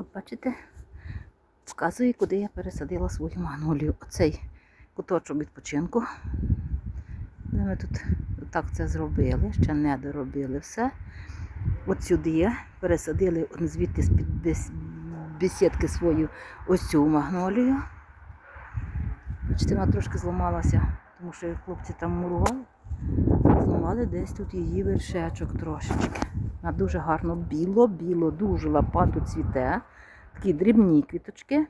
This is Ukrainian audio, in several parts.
От бачите, вказує, куди я пересадила свою магнолію. Оцей куточок відпочинку. Де ми тут так це зробили, ще не доробили все. От сюди пересадили звідти з-під бес- бесідки свою ось цю магнолію. Бачите, вона трошки зламалася, тому що хлопці там мурували. Зламали десь тут її вершечок трошечки. Вона дуже гарно біло-біло, дуже лопату цвіте. Такі дрібні квіточки.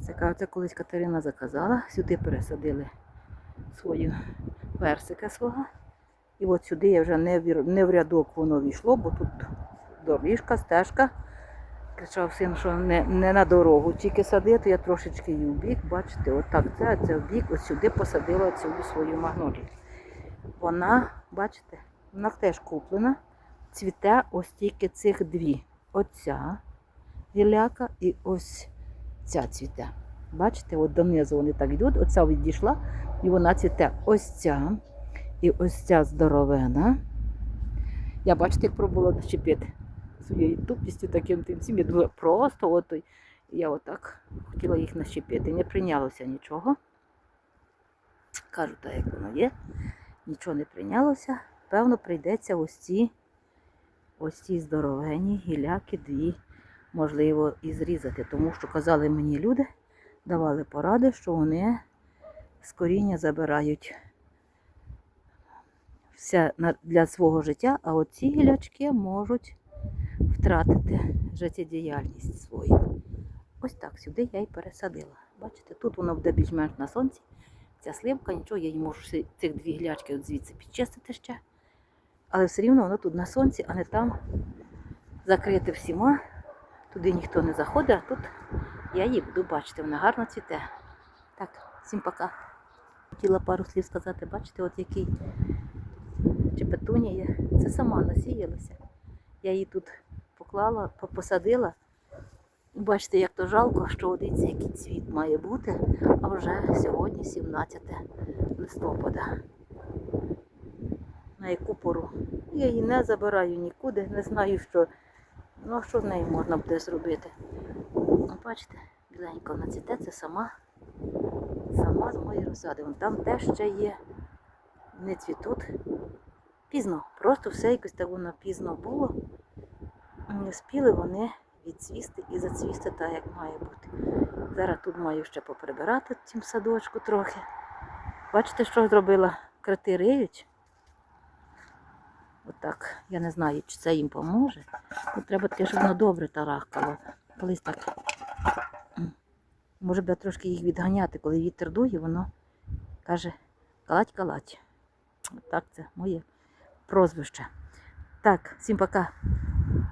Це, це колись Катерина заказала. Сюди пересадили свою персика свого. І от сюди я вже не в, не в рядок воно війшло, бо тут доріжка, стежка. Кричав син, що не, не на дорогу тільки садити, я трошечки її в бік, бачите, отак це, це в бік, ось сюди посадила цю свою магнолію. Вона, бачите, вона теж куплена. Цвіте ось тільки цих дві. Оця гіляка і ось ця цвіте. Бачите, от донизу вони так йдуть, оця відійшла, і вона цвіте. Ось ця і ось ця здоровена. Я бачите, як пробувала начепити своєю тупістю таким тим цим. Я думала, просто от. Я отак хотіла їх нащепити. Не прийнялося нічого. Кажу, так як воно є. Нічого не прийнялося. Певно, прийдеться ось ці, ось ці здоровені гіляки дві, можливо, і зрізати. Тому що казали мені люди, давали поради, що вони з коріння забирають все для свого життя, а оці гілячки можуть втратити життєдіяльність свою. Ось так сюди я й пересадила. Бачите, тут воно буде більш-менш на сонці. Ця сливка, нічого, я її можу цих дві глячки от звідси підчистити ще. Але все рівно воно тут на сонці, а не там закрите всіма. Туди ніхто не заходить, а тут я її буду бачити, вона гарно цвіте. Так, всім пока. Хотіла пару слів сказати, бачите, от який чи петунія. Це сама насіялася. Я її тут поклала, по- посадила. Бачите, як то жалко, що дивіться, який цвіт має бути, а вже сьогодні 17 листопада. На яку пору. Я її не забираю нікуди, не знаю, що. Ну, що з нею можна буде зробити? Ну, бачите, біленько вона цвіте, це сама, сама з моєї розсади. Там теж ще є. Не цвітуть. Пізно. Просто все якось так воно пізно було. Не спіли вони відцвісти і зацвісти так, як має бути. Зараз тут маю ще поприбирати в цім садочку трохи. Бачите, що зробила? Крити риють. Отак. Я не знаю, чи це їм поможе. Ну, треба таке, щоб воно добре тарахкало. Колись так. Може би трошки їх відганяти, коли вітер дує, воно каже калать-калать. Отак це моє прозвище. Так, всім пока.